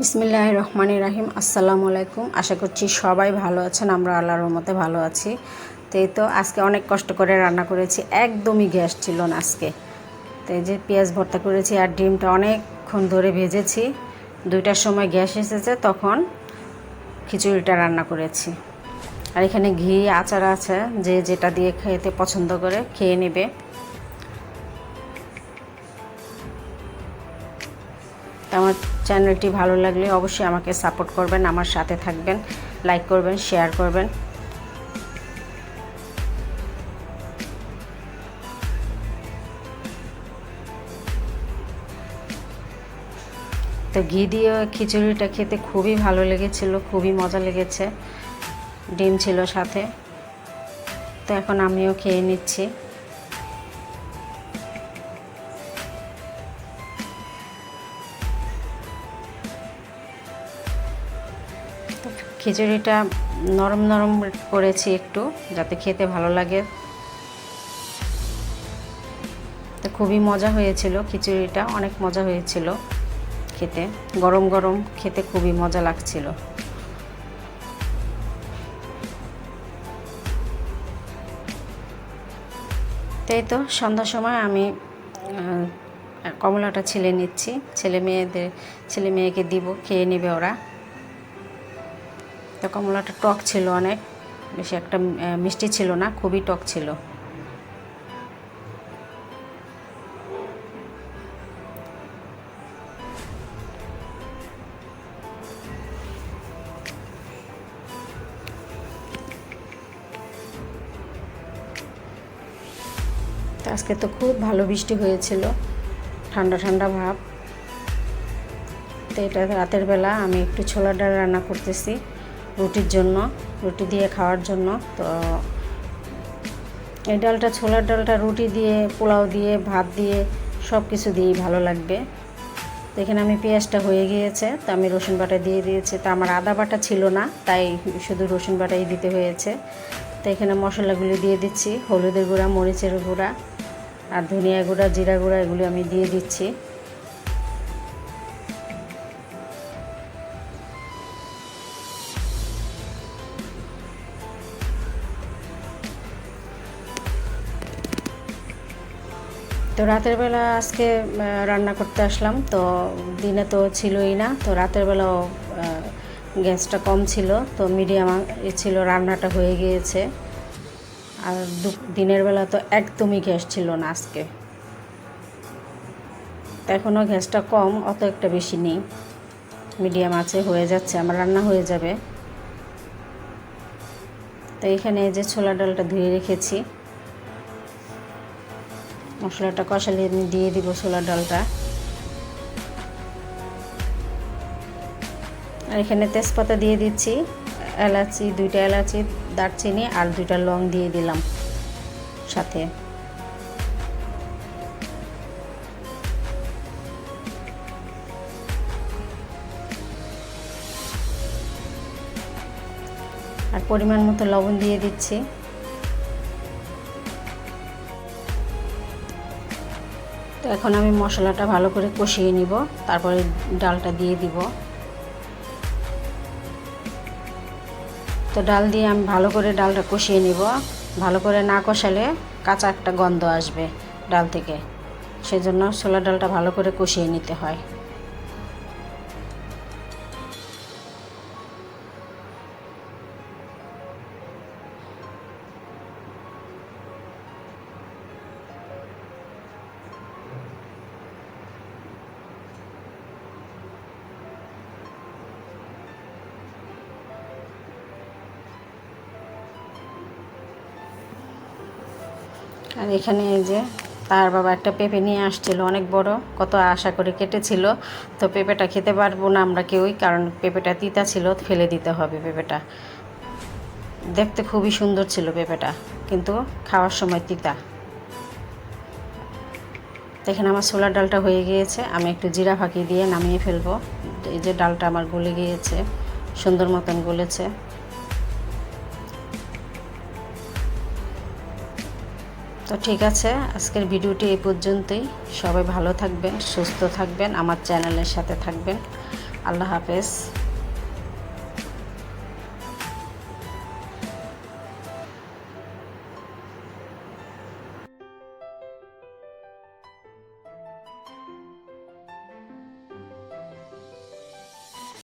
বিসমিল্লাহ রহমান রাহিম আসসালামু আলাইকুম আশা করছি সবাই ভালো আছেন, আমরা আল্লাহর রহমতে ভালো আছি। তো এই তো আজকে অনেক কষ্ট করে রান্না করেছি, একদমই গ্যাস ছিল না আজকে। তো এই যে পেঁয়াজ ভর্তা করেছি আর ডিমটা অনেকক্ষণ ধরে ভেজেছি। দুইটার সময় গ্যাস এসেছে, তখন খিচুড়িটা রান্না করেছি। আর এখানে ঘি আচার আছে, যে যেটা দিয়ে খেতে পছন্দ করে খেয়ে নেবে। আমার চ্যানেলটি ভালো লাগলে অবশ্যই আমাকে সাপোর্ট করবেন, আমার সাথে থাকবেন, লাইক করবেন, শেয়ার করবেন। তো ঘি দিয়ে খিচুড়িটা খেতে খুবই ভালো লেগেছিল, খুবই মজা লেগেছে, ডিম ছিল সাথে। তো এখন আমিও খেয়ে নিচ্ছি। খিচুড়িটা নরম নরম করেছি একটু, যাতে খেতে ভালো লাগে। তো খুবই মজা হয়েছিল খিচুড়িটা, অনেক মজা হয়েছিল খেতে। গরম গরম খেতে খুবই মজা লাগছিল। তাই তো সন্ধ্যার সময় আমি কমলাটা ছিলে নিচ্ছি। ছেলে মেয়েদের, ছেলে মেয়েকে দিব, খেয়ে নেবে ওরা। তো কমলাটা টক ছিল অনেক, বেশি একটা মিষ্টি ছিল না, খুবই টক ছিল। আজকে তো খুব ভালো বৃষ্টি হয়েছিল, ঠান্ডা ঠান্ডা ভাব। তো এটা রাতের বেলা আমি একটু ছোলার ডাল রান্না করতেছি। রুটির জন্য, রুটি দিয়ে খাওয়ার জন্য। তো এই ডালটা, ছোলার ডালটা রুটি দিয়ে, পোলাও দিয়ে, ভাত দিয়ে সব কিছু দিয়েই ভালো লাগবে। তো এখানে আমি পেঁয়াজটা হয়ে গিয়েছে, তো আমি রসুন বাটা দিয়ে দিয়েছি। তো আমার আদা বাটা ছিল না, তাই শুধু রসুন বাটাই দিতে হয়েছে। তো এখানে মশলাগুলি দিয়ে দিচ্ছি, হলুদের গুঁড়া, মরিচের গুঁড়া আর ধনিয়া গুঁড়া, জিরা গুঁড়া এগুলি আমি দিয়ে দিচ্ছি। তো রাতের বেলা আজকে রান্না করতে আসলাম। তো দিনে তো ছিলই না, তো রাতের বেলাও গ্যাসটা কম ছিল। তো মিডিয়াম ছিল, রান্নাটা হয়ে গিয়েছে। আর দিনের বেলা তো একদমই গ্যাস ছিল না আজকে। তো এখনও গ্যাসটা কম, অত একটা বেশি নেই। মিডিয়াম আছে, হয়ে যাচ্ছে, আমার রান্না হয়ে যাবে। তো এখানে যে ছোলা ডালটা ধুয়ে রেখেছি। মশলাটা কষালে আমি দিয়ে দিব ছোলার ডালটা। আর এখানে তেজপাতা দিয়ে দিচ্ছি, এলাচি, দুইটা এলাচি, দারচিনি আর দুইটা লং দিয়ে দিলাম সাথে। আর পরিমাণ মতো লবণ দিয়ে দিচ্ছি। তো এখন আমি মশলাটা ভালো করে কষিয়ে নিব, তারপরে ডালটা দিয়ে দিব। তো ডাল দিয়ে আমি ভালো করে ডালটা কষিয়ে নিব। ভালো করে না কষালে কাঁচা একটা গন্ধ আসবে ডাল থেকে। সেজন্য ছোলা ডালটা ভালো করে কষিয়ে নিতে হয়। আর এখানে এই যে তার বাবা একটা পেঁপে নিয়ে আসছিল, অনেক বড়, কত আশা করে কেটেছিল। তো পেঁপেটা খেতে পারব না আমরা কেউই, কারণ পেঁপেটা তিতা ছিল, ফেলে দিতে হবে পেঁপেটা। দেখতে খুবই সুন্দর ছিল পেঁপেটা, কিন্তু খাওয়ার সময় তিতা। এখানে আমার ছোলার ডালটা হয়ে গিয়েছে, আমি একটু জিরা ফাঁকি দিয়ে নামিয়ে ফেলব। এই যে ডালটা আমার গলে গিয়েছে, সুন্দর মতন গলেছে। তো ঠিক আছে, আজকের ভিডিওটি এই পর্যন্তই। সবাই ভালো থাকবেন, সুস্থ থাকবেন, আমার চ্যানেলের সাথে থাকবেন। আল্লাহ হাফেজ।